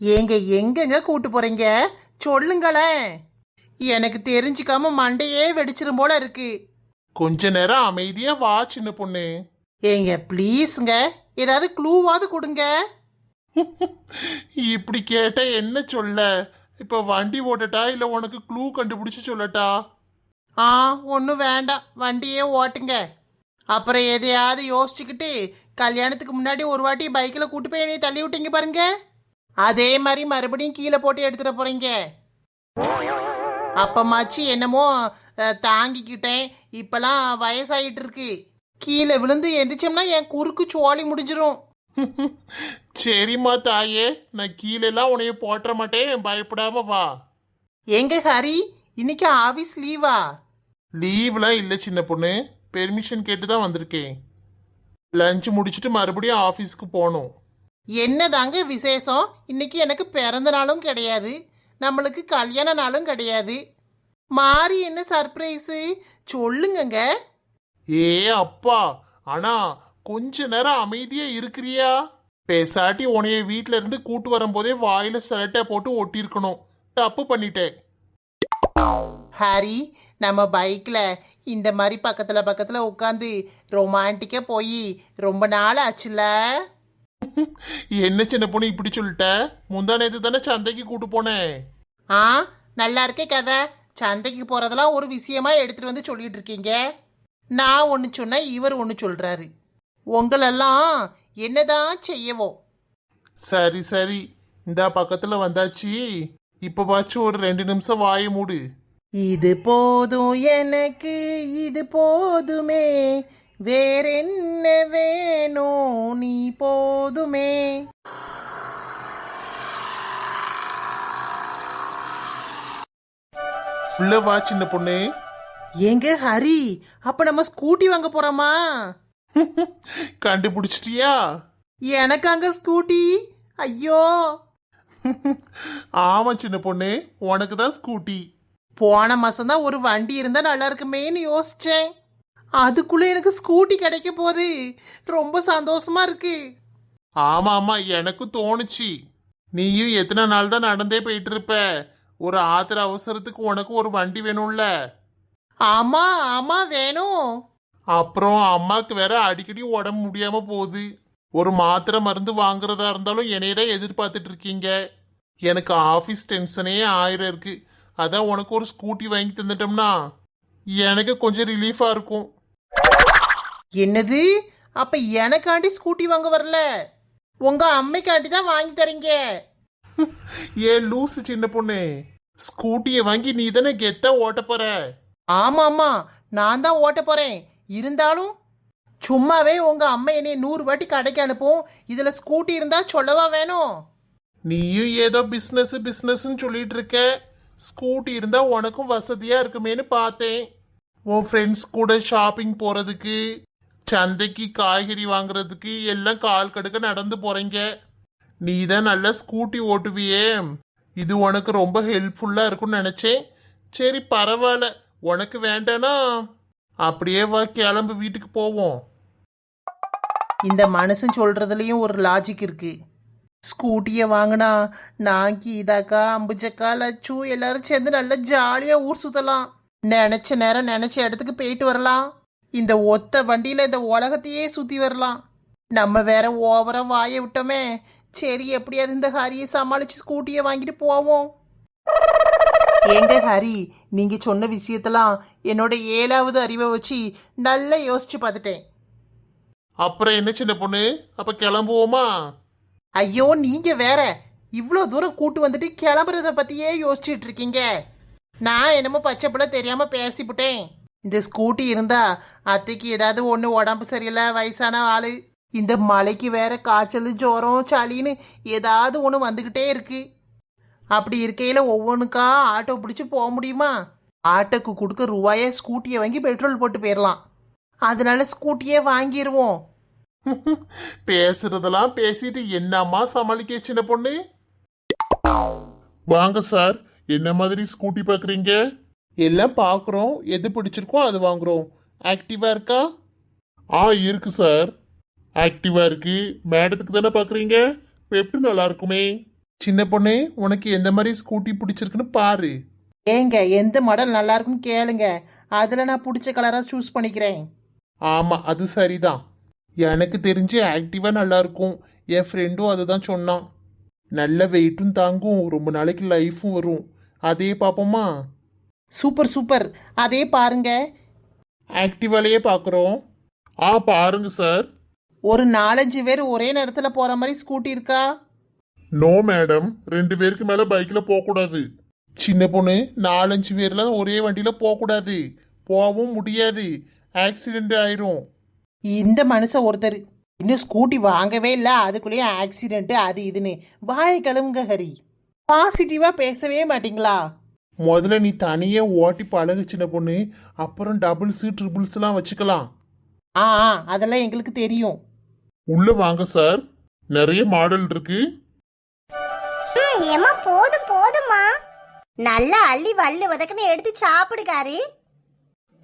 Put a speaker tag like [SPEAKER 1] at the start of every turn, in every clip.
[SPEAKER 1] ஏங்க எங்கங்க கூட்டு போறீங்க? சொல்லுங்களேன். எனக்கு தெரிஞ்சுக்காம மண்டையே வெடிச்சிரும் போல இருக்கு.
[SPEAKER 2] கொஞ்ச நேரம் அமைதியா வா சின்ன பொண்ணு.
[SPEAKER 1] ஏங்க ப்ளீஸுங்க. ஏதாவது க்ளூவாவது கொடுங்க.
[SPEAKER 2] இப்படி கேட்டா என்ன சொல்ல? இப்ப வண்டி ஓட்டட்டா இல்ல உனக்கு க்ளூ கண்டுபிடிச்சு சொல்லட்டா?
[SPEAKER 1] ஆ ஒன்றும் வேண்டாம். வண்டியே ஓட்டுங்க. அப்புறம் எதையாவது யோசிச்சுக்கிட்டு கல்யாணத்துக்கு முன்னாடி ஒரு வாட்டி பைக்கில் கூட்டு போய் என்னை தள்ளி விட்டீங்க பாருங்க. அதே மாதிரி மறுபடியும் கீழே போட்டு எடுத்துட போறீங்க. அப்பமாச்சு என்னமோ தாங்கிக்கிட்டேன். இப்பெல்லாம் வயசாயிட்டு இருக்கு. கீழே விழுந்து எந்திரிச்சோம்னா என் குறுக்கு சோழி முடிஞ்சிரும்.
[SPEAKER 2] சரிம்மா தாயே நான் கீழெல்லாம் உன்னைய போட்டுற மாட்டேன். பயப்படாம வா.
[SPEAKER 1] எங்க ஹரி? இன்னைக்கு ஆபீஸ் லீவா?
[SPEAKER 2] லீவ்லாம் இல்லை சின்ன பொண்ணு. பெர்மிஷன் கேட்டு தான் வந்திருக்கேன். லஞ்ச் முடிச்சுட்டு மறுபடியும் ஆஃபீஸ்க்கு போகணும்
[SPEAKER 1] என்னதாங்க விசேஷம்? இன்னைக்கு எனக்கு பிறந்த நாளும் கிடையாது. நம்மளுக்கு கல்யாண நாளும் கிடையாது. மாறி என்ன சர்ப்ரைஸு சொல்லுங்கங்க.
[SPEAKER 2] ஏ அப்பா! ஆனா கொஞ்ச நேரம் அமைதியா இருக்கிறியா? பேசாட்டி உன்னைய வீட்ல இருந்து கூட்டு வரும்போதே வாயில செலட்டை போட்டு ஒட்டியிருக்கணும். தப்பு பண்ணிட்டேன்.
[SPEAKER 1] ஹாரி நம்ம பைக்கில் இந்த மாதிரி பக்கத்தில் பக்கத்தில் உட்காந்து ரொமான்டிக்காக போய் ரொம்ப நாள் ஆச்சுல?
[SPEAKER 2] என்ன சின்ன பொண்ணு இப்படி சொல்லிட்ட? முந்தா நேத்து தானே சந்தைக்கு கூட்டு போனேன்.
[SPEAKER 1] ஆ நல்லா இருக்கே கதை. சந்தைக்கு போகிறதெல்லாம் ஒரு விஷயமா எடுத்துகிட்டு வந்து சொல்லிட்டு இருக்கீங்க. நான் ஒன்று சொன்னேன் இவர் ஒன்று சொல்கிறாரு உங்களெல்லாம் என்னதான் செய்யவோ.
[SPEAKER 2] சரி சரி. இந்த பக்கத்துல வந்தாச்சு. இப்ப பாச்சும் ஒரு ரெண்டு நிமிஷம் வாயை மூடு.
[SPEAKER 1] இது போதும் எனக்கு இது போதுமே. வேறென்ன வேணும் நீ போதுமே.
[SPEAKER 2] உள்ள வா சின்ன பொண்ணு.
[SPEAKER 1] ஏங்க ஹரி அப்ப நம்ம ஸ்கூட்டி வாங்க போறோமா?
[SPEAKER 2] கண்டுபிடிச்சிட்டியா?
[SPEAKER 1] எனக்கு அங்க ஸ்கூட்டி? ஐயோ.
[SPEAKER 2] ஆமா சின்ன பொண்ணு உனக்கு தான் ஸ்கூட்டி.
[SPEAKER 1] போன மாசம் தான் ஒரு வண்டி இருந்தா நல்லா இருக்குமேன்னு யோசிச்சேன். அதுக்குள்ள எனக்கு ஸ்கூட்டி கிடைக்க போகுது ரொம்ப சந்தோஷமா இருக்கு.
[SPEAKER 2] ஆமா ஆமா எனக்கும் தோணுச்சு. நீயும் எத்தனை நாள் தான் நடந்தே போயிட்டு இருப்ப ஒரு ஆத்திர அவசரத்துக்கு உனக்கு ஒரு வண்டி வேணும்ல?
[SPEAKER 1] ஆமா ஆமா வேணும்.
[SPEAKER 2] அப்புறம் அம்மாக்கு வேற அடிக்கடி உடம்பு முடியாம போகுது. ஒரு மாத்திரை மருந்து வாங்குறதா இருந்தாலும் என்னைய தான் எதிர்பார்த்துட்டு இருக்கீங்க. எனக்கு ஆஃபீஸ் டென்ஷனே ஆயிரம் இருக்கு. அதான் உனக்கு ஒரு ஸ்கூட்டி வாங்கி தந்துட்டோம்னா எனக்கு கொஞ்சம் ரிலீஃபா இருக்கும்.
[SPEAKER 1] என்னது? அப்ப எனக்காண்டி ஸ்கூட்டி வாங்க வரல? உங்க அம்மைக்காண்டி தான் வாங்கி தரீங்க.
[SPEAKER 2] ஏ லூசு சின்ன பொண்ணு? ஸ்கூட்டியை வாங்கி நீ தானே கெத்தா ஓட்ட போற?
[SPEAKER 1] ஆமா ஆமா. நான் தான் ஓட்ட போறேன். இருந்தாலும் சும்மாவே உங்க அம்மா என்னை நூறு வாட்டி கடைக்கு அனுப்பும். இதுல ஸ்கூட்டி இருந்தா சொல்லவா வேணும்?
[SPEAKER 2] நீயும் ஏதோ பிஸ்னஸ் பிஸ்னஸ்ன்னு சொல்லிட்டு இருக்க. ஸ்கூட்டி இருந்தா உனக்கும் வசதியா இருக்குமேன்னு பார்த்தேன். உன் ஃப்ரெண்ட்ஸ் கூட ஷாப்பிங் போறதுக்கு. சந்தைக்கு காய்கறி வாங்குறதுக்கு எல்லாம் கால் கடுக்க நடந்து போறீங்க. நீ தான் நல்லா ஸ்கூட்டி ஓட்டுவியே. இது உனக்கு ரொம்ப ஹெல்ப்ஃபுல்லா இருக்கும்னு நினைச்சேன். சரி பரவாயில்ல. உனக்கு வேண்டானா? அப்படியே வா கிளம்பு வீட்டுக்கு போவோம்.
[SPEAKER 1] இந்த மனுஷன் சொல்றதுலயும் ஒரு லாஜிக் இருக்கு. ஸ்கூட்டியை வாங்கினா நான் கீதாக்கா அம்புஜக்கா லச்சு எல்லாரும் சேர்ந்து நல்லா ஜாலியா ஊர் சுத்தலாம். நினைச்ச நேரம் நினைச்ச இடத்துக்கு போயிட்டு வரலாம். இந்த ஒத்த வண்டியில இந்த உலகத்தையே சுத்தி வரலாம். நம்ம வேற ஓவரா வாய விட்டோமே. சரி எப்படியாவது இந்த ஹரியை சமாளிச்சு ஸ்கூட்டியை வாங்கிட்டு போவோம். ஏங்க ஹரி நீங்க சொன்ன விஷயத்தெல்லாம் என்னோட ஏழாவது அறிவை வச்சு நல்லா யோசிச்சு பார்த்துட்டேன்.
[SPEAKER 2] அப்புறம் என்ன சின்ன பொண்ணு? அப்ப கிளம்புவோமா?
[SPEAKER 1] ஐயோ நீங்க வேற. இவ்வளோ தூரம் கூட்டு வந்துட்டு கிளம்புறத பத்தியே யோசிச்சுட்டு இருக்கீங்க. நான் என்னமோ பச்சை பிள்ளை தெரியாம பேசிவிட்டேன் இந்த ஸ்கூட்டி இருந்தா அத்தைக்கு ஏதாவது ஒன்று உடம்பு சரியில்லை வயசான ஆளு. இந்த மலைக்கு வேற காய்ச்சல் ஜுரம் சளின்னு ஏதாவது ஒன்று வந்துக்கிட்டே இருக்கு. அப்படி இருக்கையில் ஒவ்வொன்றுக்கா ஆட்டோ பிடிச்சி போக முடியுமா? ஆட்டோக்கு கொடுக்க ரூபாயை ஸ்கூட்டியை வாங்கி பெட்ரோல் போட்டு போயிடலாம் அதனால ஸ்கூட்டியே வாங்கிடுவோம்
[SPEAKER 2] பேசுறதெல்லாம் பேசிட்டு என்னம்மா சமாளிக்க சின்ன பொண்ணு? வாங்க சார் என்ன மாதிரி ஸ்கூட்டி பார்க்குறீங்க? எல்லாம் பார்க்குறோம் எது பிடிச்சிருக்கோ அது வாங்குறோம். ஆக்டிவா இருக்கா? ஆ இருக்கு சார் ஆக்டிவா இருக்கு. மேடத்துக்கு தானே பார்க்குறீங்க? பெப்ட் நல்லா இருக்குமே? சின்ன பொண்ணு உனக்கு எந்த மாதிரி ஸ்கூட்டி பிடிச்சிருக்குன்னு பாரு.
[SPEAKER 1] ஏங்க எந்த மாடல் நல்லா இருக்குன்னு கேளுங்க. அதில் நான் பிடிச்ச கலராக சூஸ் பண்ணிக்கிறேன்.
[SPEAKER 2] ஆமா அது சரிதான். எனக்கு தெரிஞ்சு ஆக்டிவா நல்லா இருக்கும். என் ஃப்ரெண்டும் அதுதான் சொன்னான். நல்ல வெயிட்டும் தாங்கும். ரொம்ப நாளைக்கு லைஃபும் வரும். அதே பார்ப்போமா
[SPEAKER 1] சூப்பர் சூப்பர். அதே பாருங்க.
[SPEAKER 2] ஆக்டிவாலேயே பார்க்குறோம் ஆ பாருங்க சார்
[SPEAKER 1] ஒரு நாலஞ்சு பேர் ஒரே நேரத்தில் போகிற மாதிரி ஸ்கூட்டி இருக்கா?
[SPEAKER 2] நோ மேடம் ரெண்டு பேருக்கு மேல பைக்ல போக கூடாது சின்ன பொண்ணு நாலஞ்சு பேர்ல ஒரே வண்டியில போக கூடாது போகவும் முடியாது. ஆக்சிடென்ட் ஆயிரும்.
[SPEAKER 1] இந்த மனுஷன் ஒருத்தர். இன்னும் ஸ்கூட்டி வாங்கவே இல்லை. அதுக்குள்ளேயே ஆக்சிடென்ட் அது இதுன்னு. வாய் கழுவுங்க ஹரி. பாசிட்டிவாக பேசவே மாட்டீங்களா?
[SPEAKER 2] முதல்ல நீ தனியே ஓட்டி பழகு சின்ன பொண்ணு. அப்புறம் டபுள்ஸு ட்ரிபிள்ஸ்லாம் வச்சுக்கலாம்.
[SPEAKER 1] ஆ ஆ அதெல்லாம் எங்களுக்கு தெரியும்.
[SPEAKER 2] உள்ள வாங்க சார் நிறைய மாடல் இருக்கு.
[SPEAKER 3] ம், ஏம்மா போதும் போதும்மா. நல்லா அள்ளி வள்ளு வதக்குன்னு எடுத்து சாப்பிடுகாரு.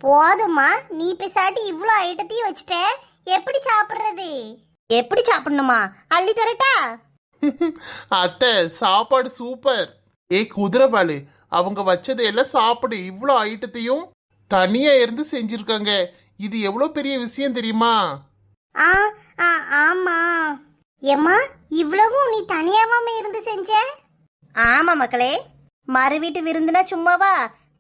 [SPEAKER 3] போதும்மா நீ பேசாட்டி இவ்வளோ ஐட்டத்தையும் வச்சுட்ட. எப்படி சாப்பிடுறது? எப்படி சாப்பிடணுமா? அள்ளி தரட்டா?
[SPEAKER 2] அத்தை சாப்பாடு சூப்பர் ஏய் குதிரைவாளு அவங்க வச்சதை எல்லாம் சாப்பிடு. இவ்வளோ ஐட்டத்தையும் தனியா இருந்து செஞ்சிருக்காங்க. இது எவ்வளோ பெரிய விஷயம் தெரியுமா?
[SPEAKER 3] ஆ ஆ ஆமா. ஏம்மா இவ்வளவும் நீ தனியாவாம இருந்து செஞ்ச? ஆமா மக்களே. மறு வீட்டு விருந்துனா சும்மாவா?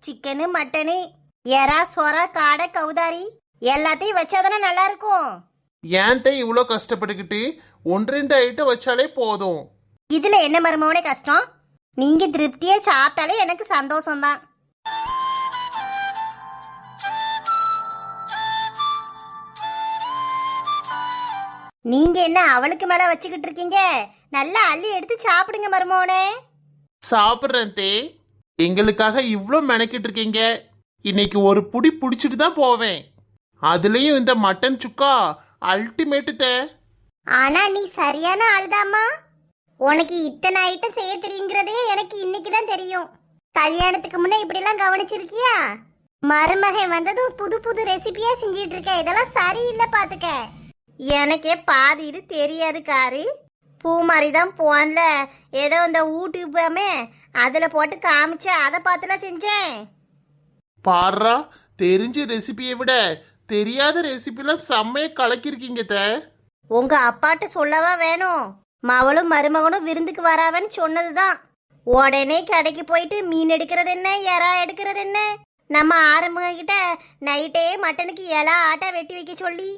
[SPEAKER 3] சிக்கனு மட்டனு எறா சொரா காடை கவுதாரி எல்லாத்தையும் வச்சாதானே நல்லா இருக்கும்
[SPEAKER 2] ஏன்ட்ட இவ்வளோ கஷ்டப்பட்டுக்கிட்டு? ஒன்று ரெண்டு ஐட்டம் வச்சாலே போதும்.
[SPEAKER 3] இதுல என்ன மருமவனே கஷ்டம்? நீங்க திருப்தியா சாப்பிட்டாலே எனக்கு சந்தோஷம்தான். நீங்க என்ன அவளுக்கு மேல வச்சுக்கிட்டு இருக்கீங்க? நல்லா அள்ளி எடுத்து சாப்பிடுங்க மருமவனே
[SPEAKER 2] சாப்பிட்றேன் தே. எங்களுக்காக இவ்வளோ மெனக்கிட்டு இருக்கீங்க. இன்னைக்கு ஒரு புடி பிடிச்சிட்டு தான் போவேன். அதுலேயும் இந்த மட்டன் சுக்கா அல்டிமேட்டு தே.
[SPEAKER 3] ஆனா நீ சரியான ஆளுதாம்மா. உனக்கு இத்தனை ஐட்டம் செய்ய தெரியுங்கிறதே எனக்கு இன்னைக்கு தான் தெரியும். கல்யாணத்துக்கு முன்னே இப்படிலாம் கவனிச்சிருக்கியா? மருமகன் வந்ததும் புது புது ரெசிபியா செஞ்சிட்டு இருக்க. இதெல்லாம் சரியில்லை பாத்துக்க. எனக்கே பாதி இது தெரியாது காரு. பூ மாதிரி தான் போன்ல ஏதோ இந்த யூடியூப்பாமே அதில் போட்டு காமிச்ச அதை பார்த்துலாம் செஞ்சேன்.
[SPEAKER 2] பாடுறா தெரிஞ்ச ரெசிபியை விட தெரியாத ரெசிபிலாம் செம்மையை கலக்கிருக்கீங்க தே.
[SPEAKER 3] உங்க அப்பாட்ட சொல்லவா வேணும்? மவளும் மருமகனும் விருந்துக்கு வராவன்னு சொன்னதுதான். உடனே கடைக்கு போயிட்டு மீன் எடுக்கிறது என்ன? எறா எடுக்கிறது என்ன? நம்ம ஆரம்பங்க கிட்ட நைட்டே மட்டனுக்கு இலா ஆட்டா வெட்டி வைக்க சொல்லி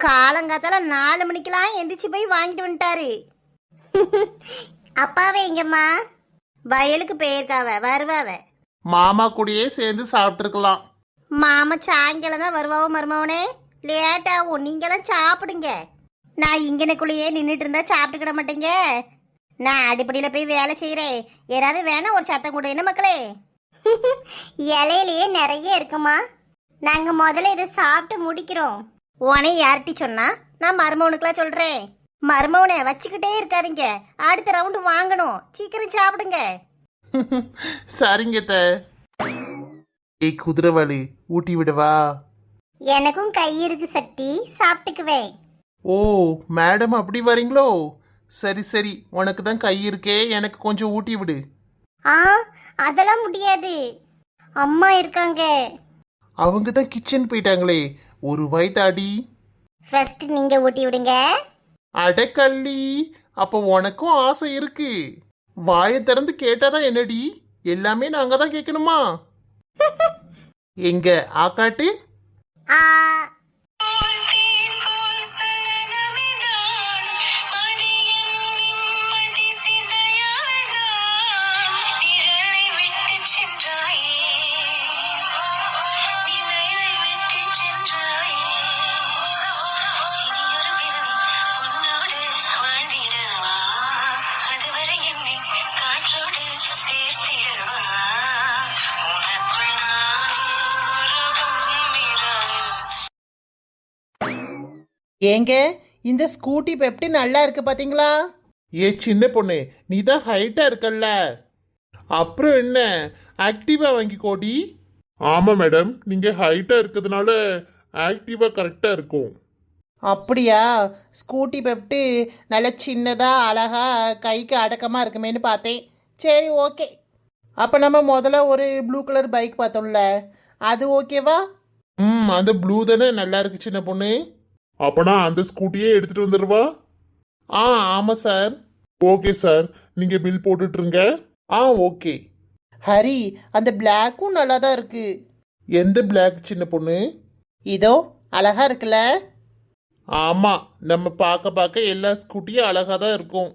[SPEAKER 3] காலங்காத்தால நாலு மணிக்கெல்லாம் எந்திரிச்சு போய் வாங்கிட்டு வந்துட்டாரு. அப்பாவே எங்கம்மா? வயலுக்கு போயிருக்காவ வருவாவ?
[SPEAKER 2] மாமா கூடயே சேர்ந்து சாப்பிட்ருக்கலாம்
[SPEAKER 3] மாமா சாயங்காலம் தான் வருவாவோ மருமவனே? லேட் ஆகும் நீங்களாம் சாப்பிடுங்க. நான் இங்கனக்குள்ளேயே நின்றுட்டு இருந்தா சாப்பிட்டுக்கிட மாட்டேங்க. நான் அடிப்படையில் போய் வேலை செய்கிறேன் ஏதாவது வேணா ஒரு சத்தம் கொடு என்ன மக்களே? இலையிலேயே நிறைய இருக்குமா? நாங்கள் முதல்ல இதை சாப்பிட்டு முடிக்கிறோம். உனே யார்ட்டி சொன்னா? நான் மருமவனுக்குலாம் சொல்கிறேன் மருமவனை வச்சுக்கிட்டே இருக்காதீங்க. அடுத்த ரவுண்டு வாங்கணும். சீக்கிரம் சாப்பிடுங்க.
[SPEAKER 2] சரிங்க தே ஏய் குதிரைவாளி ஊட்டி விடவா
[SPEAKER 3] எனக்கும் கை இருக்கு சக்தி. சாப்பிட்டுக்குவேன்.
[SPEAKER 2] ஓ மேடம் அப்படி வரீங்களோ? சரி சரி உனக்கு தான் கை இருக்கே எனக்கு கொஞ்சம் ஊட்டி விடு.
[SPEAKER 3] ஆ அதெல்லாம் முடியாது. அம்மா இருக்காங்க.
[SPEAKER 2] அவங்க தான் கிச்சன் போயிட்டாங்களே ஒரு வயதாடி
[SPEAKER 3] ஃபர்ஸ்ட் நீங்க ஊட்டி விடுங்க.
[SPEAKER 2] அடக்கள்ளி அப்போ உனக்கும் ஆசை இருக்கு. வாயை திறந்து கேட்டாதான் என்னடி? எல்லாமே நாங்க தான் கேட்கணுமா? எங்க ஆக்காட்டு?
[SPEAKER 3] ஆ
[SPEAKER 1] ஏங்க இந்த ஸ்கூட்டி இப்போ எப்படி நல்லா இருக்கு பார்த்தீங்களா
[SPEAKER 2] ஏ சின்ன பொண்ணு நீ தான் ஹைட்டா இருக்கல்ல. அப்புறம் என்ன? ஆக்டிவா வாங்கிக்கோடி. ஆமா மேடம் நீங்க ஹைட்டா இருக்கிறதுனால ஆக்டிவா கரெக்டா இருக்கும்.
[SPEAKER 1] அப்படியா? ஸ்கூட்டி பெப்ட்டு நல்ல சின்னதாக அழகா கைக்கு அடக்கமாக இருக்குமேன்னு பார்த்தேன். சரி ஓகே. அப்போ நம்ம முதல்ல ஒரு ப்ளூ கலர் பைக் பார்த்தோம்ல. அது ஓகேவா
[SPEAKER 2] ம் அந்த ப்ளூ தானே நல்லா இருக்கு சின்ன பொண்ணு. அப்பனா அந்த ஸ்கூட்டியே எடுத்துட்டு வந்துடுவா? ஆ ஆமாம் சார். Okay sir. நீங்கள் பில் போட்டுட்ருங்க. ஆ ஓகே.
[SPEAKER 1] ஹரி அந்த பிளாக்கும் நல்லா தான் இருக்கு.
[SPEAKER 2] எந்த பிளாக் சின்ன பொண்ணு?
[SPEAKER 1] இதோ அழகா இருக்குல்ல?
[SPEAKER 2] ஆமாம் நம்ம பார்க்க பார்க்க எல்லா ஸ்கூட்டியும் அழகாக தான் இருக்கும்.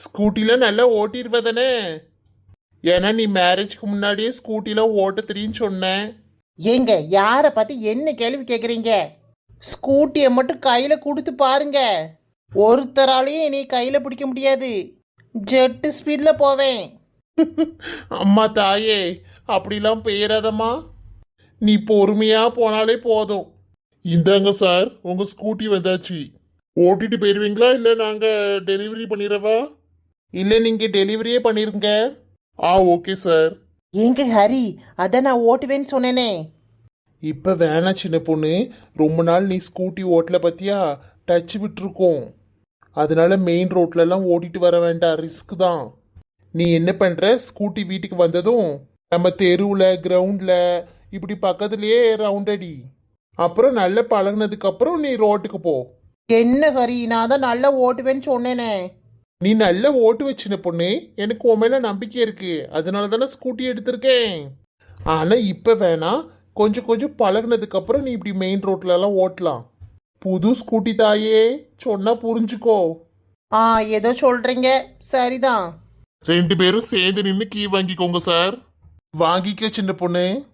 [SPEAKER 2] ஸ்கூட்டியில் நல்லா ஓட்டிடுவ தானே? ஏன்னா நீ மேரேஜ்க்கு முன்னாடியே ஸ்கூட்டியில் ஓட்ட தெரியும்னு சொன்னேன்.
[SPEAKER 1] ஏங்க யாரை பார்த்து என்ன கேள்வி கேட்குறீங்க ஸ்கூட்டியை மட்டும் கையில் கொடுத்து பாருங்க. ஒருத்தராலையும் என்னை கையில் பிடிக்க முடியாது. ஜெட்டு ஸ்பீடில் போவேன்.
[SPEAKER 2] அம்மா தாயே அப்படிலாம் பெயராதம்மா நீ பொறுமையா போனாலே போதும். இந்தாங்க சார் உங்க ஸ்கூட்டி வந்தாச்சு. ஓட்டிட்டு போயிருவீங்களா இல்ல நாங்க டெலிவரி பண்ணிடவா? இல்ல நீங்க டெலிவரியே பண்ணிருங்க. ஆ ஓகே சார்.
[SPEAKER 1] ஏங்க ஹரி அதை நான் ஓட்டுவேன்னு சொன்னேனே.
[SPEAKER 2] இப்ப வேணாம் சின்ன பொண்ணு. ரொம்ப நாள் நீ ஸ்கூட்டி ஓட்டல பத்தியா? டச் விட்டுருக்கோம். அதனால மெயின் ரோட்லலாம் ஓட்டிட்டு வர வேண்டாம். ரிஸ்க் தான். நீ என்ன பண்ற? ஸ்கூட்டி வீட்டுக்கு வந்ததும் நம்ம தெருவில் கிரவுண்டில் இப்படி பக்கத்துலயே ரவுண்ட் அடி. அப்புறம் நல்ல பழகுனதுக்கு அப்புறம் நீ ரோட்டுக்கு போ.
[SPEAKER 1] என்ன ஹரி நான் தான் நல்லா ஓட்டுவேன்னு சொன்னேனே.
[SPEAKER 2] நீ நல்ல ஓட்டு வச்சின பொண்ணு. எனக்கு உன் மேல நம்பிக்கை இருக்கு. அதனால தானே ஸ்கூட்டி எடுத்திருக்கேன். ஆனா இப்ப வேணாம். கொஞ்சம் கொஞ்சம் பழகுனதுக்கு அப்புறம் நீ இப்படி மெயின் ரோட்ல எல்லாம் ஓட்டலாம். புது ஸ்கூட்டி தாயே சொன்னா புரிஞ்சுக்கோ.
[SPEAKER 1] ஆ ஏதோ சொல்கிறீங்க சரிதான்.
[SPEAKER 2] ரெண்டு பேரும் சேர்ந்து நின்று கீ வாங்கிக்கோங்க சார் வாங்கிக்க சின்ன பொண்ணு.